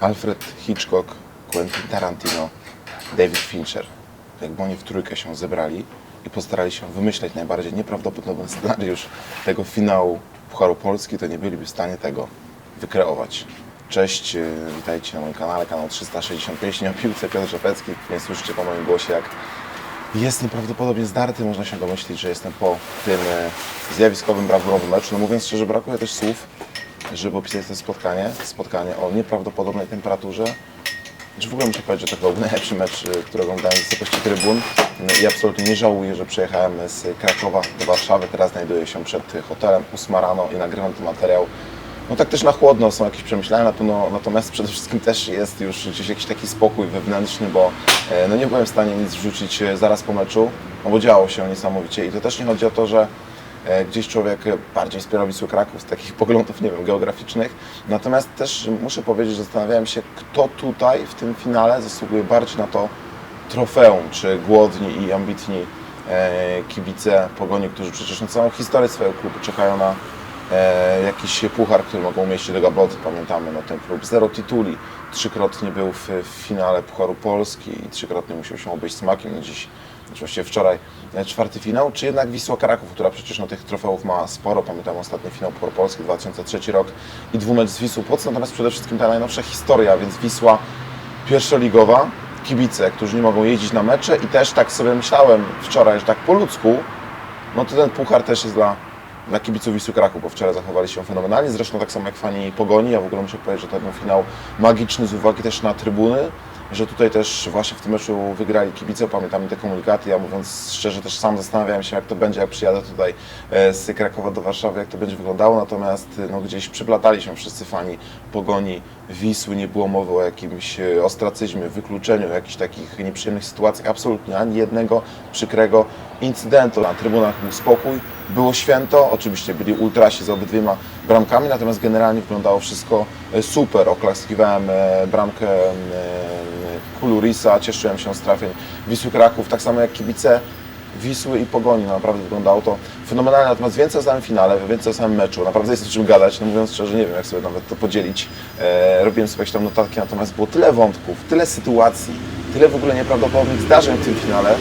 Alfred Hitchcock, Quentin Tarantino, David Fincher. Jakby oni w trójkę się zebrali i postarali się wymyśleć najbardziej nieprawdopodobny scenariusz tego finału Pucharu Polski, to nie byliby w stanie tego wykreować. Cześć, yy, witajcie na moim kanale, kanał 365, nie o piłce Piotr Rzepecki. Nie słyszycie po moim głosie, jak jest nieprawdopodobnie zdarty. Można się domyślić, że jestem po tym e, zjawiskowym, brawurowym meczu. No mówiąc szczerze, brakuje też słów, żeby opisać to spotkanie. Spotkanie o nieprawdopodobnej temperaturze. Czy w ogóle muszę powiedzieć, że to był najlepszy mecz, y, który oglądałem z wysokości trybun No i absolutnie nie żałuję, że przyjechałem z Krakowa do Warszawy. Teraz znajduję się przed hotelem 8 rano i nagrywam ten materiał. No tak też na chłodno są jakieś przemyślenia, na pewno, natomiast przede wszystkim też jest już gdzieś jakiś taki spokój wewnętrzny, bo e, no nie byłem w stanie nic wrzucić e, zaraz po meczu, no bo działo się niesamowicie i to też nie chodzi o to, że gdzieś człowiek bardziej wspiera Wisłę Kraków z takich poglądów, nie wiem, geograficznych. Natomiast też muszę powiedzieć, że zastanawiałem się, kto tutaj w tym finale zasługuje bardziej na to trofeum, czy głodni i ambitni e, kibice Pogoni, którzy przecież na całą historię swojego klubu czekają na e, jakiś puchar, który mogą umieścić do gaboty. Pamiętamy, no ten klub zero tytuli, trzykrotnie był w, w finale Pucharu Polski i trzykrotnie musiał się obejść smakiem. No dziś, oczywiście wczoraj e, czwarty finał, czy jednak Wisła Kraków, która przecież no, tych trofeów ma sporo. Pamiętam ostatni finał Pucharu Polski 2003 rok i dwumecz z Wisłą Płoc, natomiast przede wszystkim ta najnowsza historia, więc Wisła pierwszoligowa, kibice, którzy nie mogą jeździć na mecze i też tak sobie myślałem wczoraj, że tak po ludzku, no to ten puchar też jest dla, dla kibiców Wisły Kraków, bo wczoraj zachowali się fenomenalnie, zresztą tak samo jak fani Pogoni, ja w ogóle muszę powiedzieć, że to był finał magiczny z uwagi też na trybuny, że tutaj też właśnie w tym meczu wygrali kibice, pamiętam te komunikaty, ja mówiąc szczerze też sam zastanawiałem się jak to będzie, jak przyjadę tutaj e, z Krakowa do Warszawy, jak to będzie wyglądało, natomiast e, no, gdzieś przyplatali się wszyscy fani Pogoni, Wisły, nie było mowy o jakimś e, ostracyzmie, wykluczeniu, jakichś takich nieprzyjemnych sytuacjach, absolutnie ani jednego przykrego incydentu. Na trybunach był spokój, było święto, oczywiście byli ultrasi za obydwiema bramkami, natomiast generalnie wyglądało wszystko super. Oklaskiwałem bramkę Kulurisa, cieszyłem się z trafień Wisły Kraków, tak samo jak kibice Wisły i Pogoni. No, naprawdę wyglądało to fenomenalnie. Natomiast więcej o samym finale, więcej o samym meczu. Naprawdę jest o czym gadać. No mówiąc szczerze, nie wiem jak sobie nawet to podzielić. E, robiłem sobie jakieś tam notatki, natomiast było tyle wątków, tyle sytuacji, tyle w ogóle nieprawdopodobnych zdarzeń w tym finale,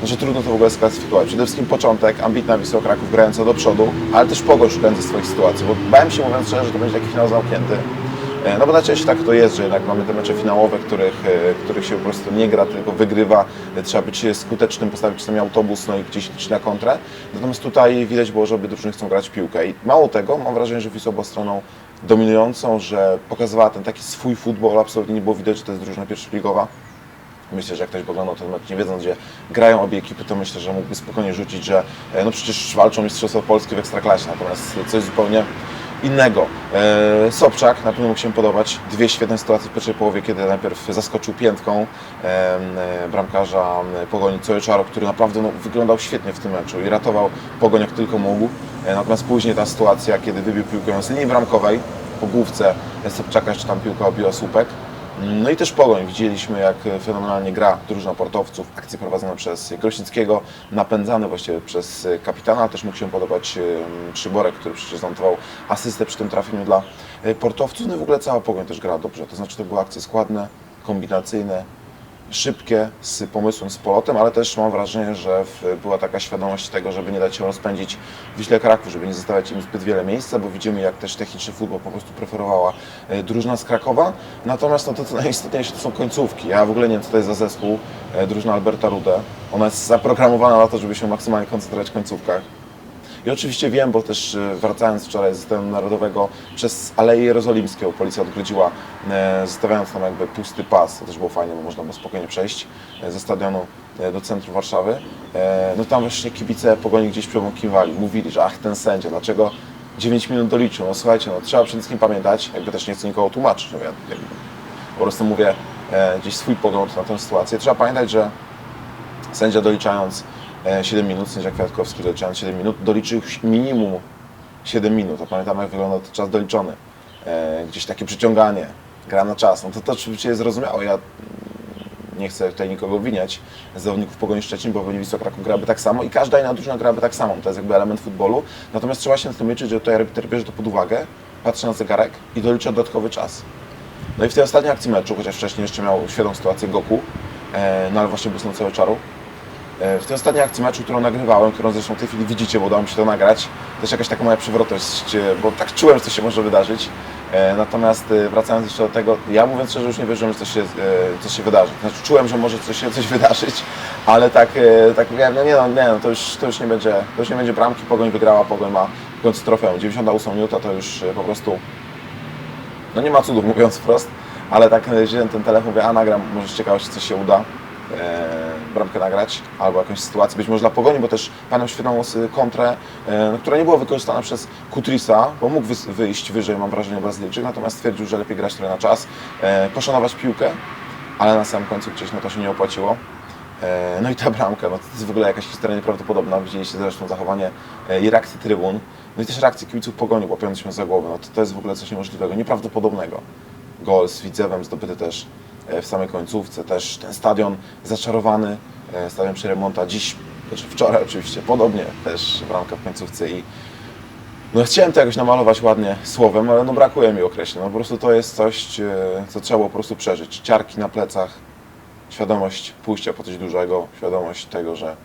no, że trudno to w ogóle sklasyfikować. Przede wszystkim początek, ambitna Wisła Kraków grająca do przodu, ale też Pogoń szukająca swoich sytuacji, bo bałem się mówiąc szczerze, że to będzie taki finał zamknięty. E, No bo najczęściej tak to jest, że jednak mamy te mecze finałowe, których, e, których się po prostu nie gra, tylko wygrywa. E, Trzeba być skutecznym, postawić sobie autobus, no i gdzieś liczyć na kontrę. Natomiast tutaj widać było, że obie drużyny chcą grać piłkę. I mało tego, mam wrażenie, że Wisła była stroną dominującą, że pokazywała ten taki swój futbol, absolutnie nie było widać, że to jest drużyna pierwszoligowa. Myślę, że jak ktoś oglądał ten mecz, nie wiedząc, gdzie grają obie ekipy, to myślę, że mógłby spokojnie rzucić, że no przecież walczą Mistrzostwo Polskie w Ekstraklasie, natomiast coś zupełnie innego. E, Sobczak na pewno mógł się podobać. Dwie świetne sytuacje w pierwszej połowie, kiedy najpierw zaskoczył piętką e, e, bramkarza Pogoni Cojoczaro, który naprawdę no, wyglądał świetnie w tym meczu i ratował Pogoń jak tylko mógł. Natomiast później ta sytuacja, kiedy wybił piłkę z linii bramkowej, po główce Sobczaka jeszcze tam piłka obiła słupek. No i też Pogoń. Widzieliśmy, jak fenomenalnie gra drużyna portowców. Akcje prowadzone przez Grosickiego, napędzany właściwie przez kapitana. Też mógł się podobać Przyborek, który przecież zanotował asystę przy tym trafieniu dla e, portowców. No i w ogóle cała Pogoń też gra dobrze. To znaczy, to były akcje składne, kombinacyjne, szybkie, z pomysłem, z polotem, ale też mam wrażenie, że była taka świadomość tego, żeby nie dać się rozpędzić Wiśle Kraków, żeby nie zostawiać im zbyt wiele miejsca, bo widzimy, jak też techniczny futbol po prostu preferowała e, drużyna z Krakowa. Natomiast no, to, co najistotniejsze, to są końcówki. Ja w ogóle nie wiem, co to jest za zespół, e, drużyna Alberta Rude. Ona jest zaprogramowana na to, żeby się maksymalnie koncentrować w końcówkach. I oczywiście wiem, bo też e, wracając wczoraj z systemu narodowego przez Aleję Jerozolimską policja odgrodziła, e, zostawiając tam jakby pusty pas, to też było fajnie, bo można było spokojnie przejść e, ze stadionu do centrum Warszawy. No tam właśnie kibice Pogoni gdzieś przemąkiwali, mówili, że ach ten sędzia, dlaczego 9 minut doliczył? No słuchajcie, no trzeba przede wszystkim pamiętać, jakby też nie chcę nikogo tłumaczyć, no ja po prostu mówię gdzieś swój pogląd na tę sytuację. Trzeba pamiętać, że sędzia doliczając 7 minut, sędzia Kwiatkowski doliczając 7 minut, doliczył minimum 7 minut. A pamiętam jak wygląda to czas doliczony. E, Gdzieś takie przyciąganie, gra na czas. No to to oczywiście jest zrozumiałe. Ja nie chcę tutaj nikogo winiać z zawodników Pogoni Szczecin, bo Wisła Kraków graby tak samo i każda inna drużyna graby tak samo. To jest jakby element futbolu. Natomiast trzeba się na tym liczyć, że tutaj arbiter bierze to pod uwagę, patrzy na zegarek i dolicza dodatkowy czas. No i w tej ostatniej akcji meczu, chociaż wcześniej jeszcze miał świetną sytuację Goku, e, no ale właśnie błysnął cały czaru. E, W tej ostatniej akcji meczu, którą nagrywałem, którą zresztą w tej chwili widzicie, bo udało mi się to nagrać, też jakaś taka moja przewrotność, e, bo tak czułem, że coś się może wydarzyć. E, Natomiast wracając jeszcze do tego, ja mówiąc szczerze, już nie wierzyłem, że coś się, coś się wydarzy. Znaczy czułem, że może coś się coś wydarzyć, ale tak, tak mówiłem, no nie no, nie no, to już, to już nie będzie, to już nie będzie bramki, Pogoń wygrała, Pogoń ma w końcu trofeum. 98 minuta to już po prostu no nie ma cudów mówiąc wprost, ale tak wziąłem ten telefon, mówię, a nagram, może z ciekawości coś się uda, bramkę nagrać, albo jakąś sytuację, być może dla Pogoni, bo też pamiętam świetną s- kontrę, no, która nie była wykorzystana przez Kutrisa, bo mógł wyjść wyżej, mam wrażenie, Brazylijczyk, natomiast stwierdził, że lepiej grać trochę na czas, e, poszanować piłkę, ale na samym końcu gdzieś no to się nie opłaciło. No i ta bramka, no to jest w ogóle jakaś historia nieprawdopodobna. Widzieliście zresztą zachowanie i reakcję trybun, no i też reakcję kibiców pogoni, łapiąc się za głowę. No to, to jest w ogóle coś niemożliwego, nieprawdopodobnego. Gol z Widzewem zdobyty też w samej końcówce, też ten stadion zaczarowany, e, stadion przy remonta. Dziś, znaczy wczoraj oczywiście, podobnie też bramka w końcówce i no chciałem to jakoś namalować ładnie słowem, ale no brakuje mi określeń. No po prostu to jest coś, e, co trzeba po prostu przeżyć. Ciarki na plecach, świadomość pójścia po coś dużego, świadomość tego, że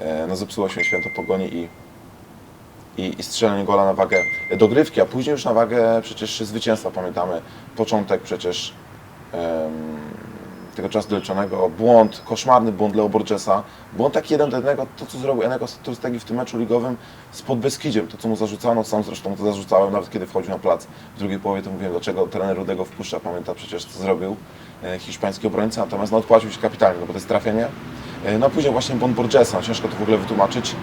e, no, zepsuło się święto pogoni i, i, i strzelenie gola na wagę dogrywki, a później już na wagę przecież zwycięstwa, pamiętamy, początek przecież em, tego czasu doliczonego, błąd, koszmarny błąd Leo Borgesa, błąd taki jeden do jednego, to co zrobił Eneko Turstegi w tym meczu ligowym z Podbeskidziem, to co mu zarzucano, sam zresztą to zarzucałem, nawet kiedy wchodził na plac. W drugiej połowie, to mówiłem, dlaczego trener Rudego wpuszcza, pamięta przecież co zrobił e, hiszpański obrońca, natomiast no, odpłacił się kapitalnie, no bo to jest trafienie. E, No później właśnie błąd Borgesa, ciężko to w ogóle wytłumaczyć,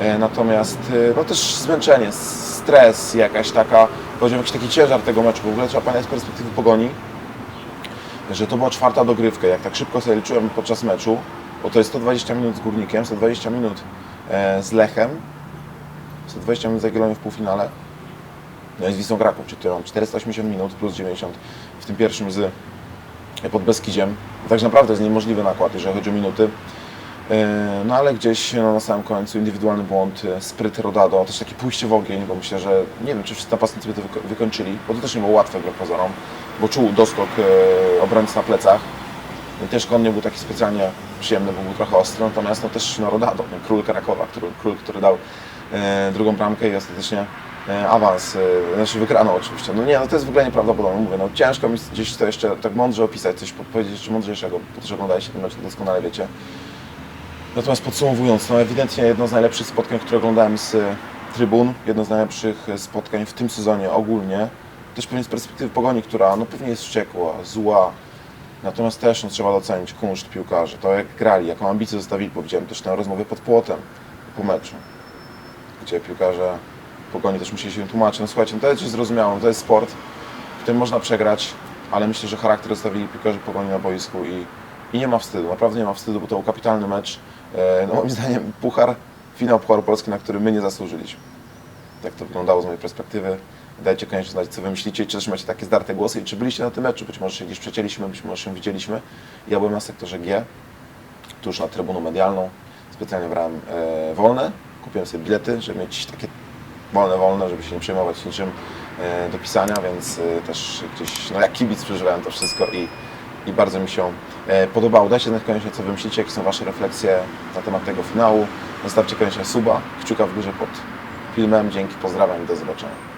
E, natomiast no też zmęczenie, stres, jakaś taka, powiedziałbym, jakiś taki ciężar tego meczu, w ogóle trzeba pamiętać z perspektywy Pogoni, że to była czwarta dogrywka. Jak tak szybko sobie liczyłem podczas meczu, bo to jest 120 minut z Górnikiem, 120 minut e, z Lechem, 120 minut z Jagiellonią w półfinale, no i z Wisłą Kraków, czyli to mam 480 minut plus 90 w tym pierwszym z pod Beskidziem. Także naprawdę jest niemożliwy nakład, jeżeli chodzi o minuty. E, No ale gdzieś no, na samym końcu indywidualny błąd, e, spryt Rodado, też takie pójście w ogień, bo myślę, że nie wiem, czy wszyscy napastnicy by to wyko- wykończyli, bo to też nie było łatwe wbrew pozorom, bo czuł doskok e, obrońcy na plecach. I też on nie był taki specjalnie przyjemny, bo był trochę ostry, natomiast no, też no, Rodado, ten król Krakowa, który, król, który dał e, drugą bramkę i ostatecznie e, awans, e, znaczy wygrano oczywiście. No nie, no to jest w ogóle nieprawdopodobne, mówię, no ciężko mi gdzieś to jeszcze tak mądrze opisać, coś powiedzieć jeszcze mądrzejszego, bo też oglądaliście ten mecz, to doskonale wiecie. Natomiast podsumowując, no ewidentnie jedno z najlepszych spotkań, które oglądałem z e, trybun, jedno z najlepszych e, spotkań w tym sezonie ogólnie. Też pewnie z perspektywy pogoni, która no pewnie jest wściekła, zła. Natomiast też no, trzeba docenić kunszt piłkarzy, to jak grali, jaką ambicję zostawili. Powiedziałem też tę rozmowę pod płotem po meczu, gdzie piłkarze pogoni też musieli się tłumaczyć. No słuchajcie, no to jest zrozumiałe, to jest sport, w którym można przegrać, ale myślę, że charakter zostawili piłkarze pogoni na boisku i, i nie ma wstydu, naprawdę nie ma wstydu, bo to był kapitalny mecz. E, No moim zdaniem puchar, finał Pucharu Polski, na który my nie zasłużyliśmy. Tak to wyglądało z mojej perspektywy. Dajcie koniecznie znać, co wy myślicie, czy też macie takie zdarte głosy i czy byliście na tym meczu. Być może się gdzieś przecięliśmy, być może się widzieliśmy. Ja byłem na sektorze G, tuż na trybuną medialną. Specjalnie brałem e, wolne, kupiłem sobie bilety, żeby mieć takie wolne, wolne, żeby się nie przejmować niczym e, do pisania, więc e, też gdzieś, no jak kibic przeżywałem to wszystko i, i bardzo mi się e, podobało. Dajcie znać koniecznie, co wy myślicie, jakie są wasze refleksje na temat tego finału. Zostawcie koniecznie suba, kciuka w górze pod filmem. Dzięki, pozdrawiam i do zobaczenia.